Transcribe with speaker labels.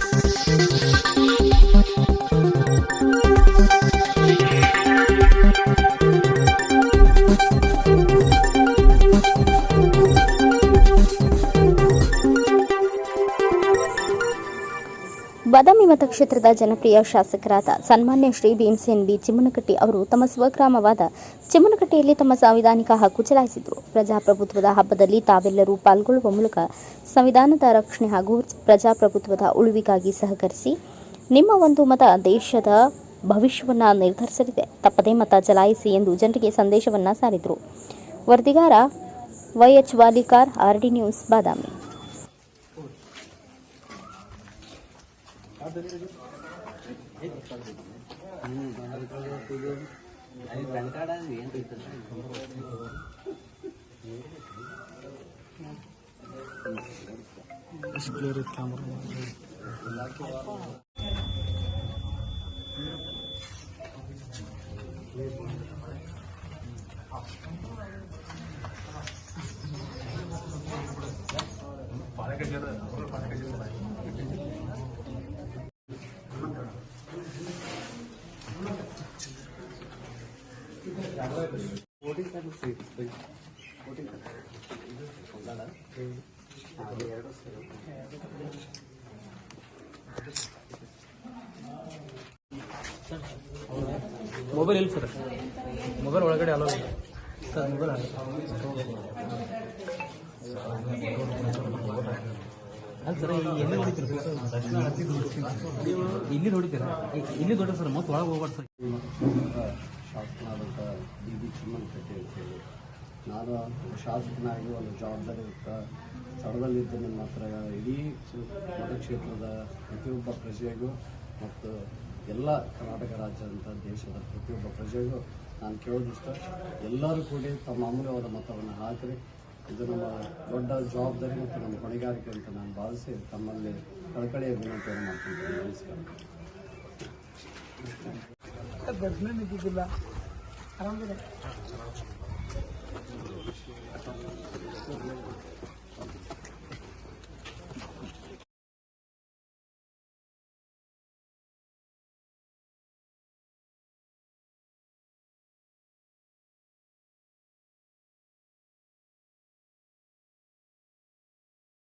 Speaker 1: Thank you. ಬಾದಾಮಿ ಮತಕ್ಷೇತ್ರದ ಜನಪ್ರಿಯ ಶಾಸಕರಾದ ಸನ್ಮಾನ್ಯ ಶ್ರೀ ಭೀಮಸೇನ್ ಬಿ ಚಿಮ್ಮನಕಟ್ಟಿ ಅವರು ತಮ್ಮ ಸ್ವಗ್ರಾಮವಾದ ಚಿಮ್ಮನಕಟ್ಟೆಯಲ್ಲಿ ತಮ್ಮ ಸಾಂವಿಧಾನಿಕ ಹಕ್ಕು ಚಲಾಯಿಸಿದರು. ಪ್ರಜಾಪ್ರಭುತ್ವದ ಹಬ್ಬದಲ್ಲಿ ತಾವೆಲ್ಲರೂ ಪಾಲ್ಗೊಳ್ಳುವ ಮೂಲಕ ಸಂವಿಧಾನದ ರಕ್ಷಣೆ ಹಾಗೂ ಪ್ರಜಾಪ್ರಭುತ್ವದ ಉಳಿವಿಗಾಗಿ ಸಹಕರಿಸಿ ನಿಮ್ಮ ಒಂದು ಮತ ದೇಶದ ಭವಿಷ್ಯವನ್ನು ನಿರ್ಧರಿಸಲಿದೆ. ತಪ್ಪದೇ ಮತ ಚಲಾಯಿಸಿ ಎಂದು ಜನರಿಗೆ ಸಂದೇಶವನ್ನು ಸಾರಿದರು. ವರದಿಗಾರ YH Valikar RD news, Badami.
Speaker 2: అది వెనకాడ ఏం తెలుస్తుంది కెమెరా பழக்கம் ಮೊಬೈಲ್ ಇಲ್ಲ ಸರ್ ಮೊಬೈಲ್ ಒಳಗಡೆ ಅಲೋ ಇಲ್ಲ. ಸರ್ ಮೊಬೈಲ್ ಅಲ್ಲ. ಸರ್ ಎಲ್ಲಿ ನೋಡಿತೀರ ಸರ್ ಇಲ್ಲಿ ನೋಡಿದ್ದೀರಾ? ಇಲ್ಲಿ ದೊಡ್ಡ ಸರ್ ಮತ್ತೆ ಒಳಗೆ ಹೋಗ್ಬಾರ್ದು ಸರ್
Speaker 3: ಶಾಸಕನಾದಂಥ ಡಿ ಬಿ ಚಿಮ್ಮನಕಟ್ಟಿ ಅಂತೇಳಿ ನಾನು ಶಾಸಕನಾಗಿ ಒಂದು ಜವಾಬ್ದಾರಿಯುತ ಸ್ಥಳದಲ್ಲಿದ್ದ ನನ್ನ ಹತ್ರ ಇಡೀ ಮತಕ್ಷೇತ್ರದ ಪ್ರತಿಯೊಬ್ಬ ಪ್ರಜೆಗೂ ಮತ್ತು ಎಲ್ಲ ಕರ್ನಾಟಕ ರಾಜ್ಯದಂಥ ದೇಶದ ಪ್ರತಿಯೊಬ್ಬ ಪ್ರಜೆಗೂ ನಾನು ಕೇಳೋದಿಷ್ಟ ಎಲ್ಲರೂ ಕೂಡಿ ತಮ್ಮ ಅಮೂಲ್ಯವಾದ ಮತವನ್ನು ಹಾಕಿರಿ. ಇದು ನಮ್ಮ ದೊಡ್ಡ ಜವಾಬ್ದಾರಿ ಮತ್ತು ನಮ್ಮ ಹೊಣೆಗಾರಿಕೆ ಅಂತ ನಾನು ಭಾವಿಸಿ ತಮ್ಮಲ್ಲಿ ಕಳಕಳಿಯ ವಿನಂತಿಯನ್ನು ಮಾಡ್ತೀನಿ. ನಮಸ್ಕಾರ. ದರ್ಶನ ನಿಂತಿದ್ದಿಲ್ಲ ಆರಾಮಿದೆ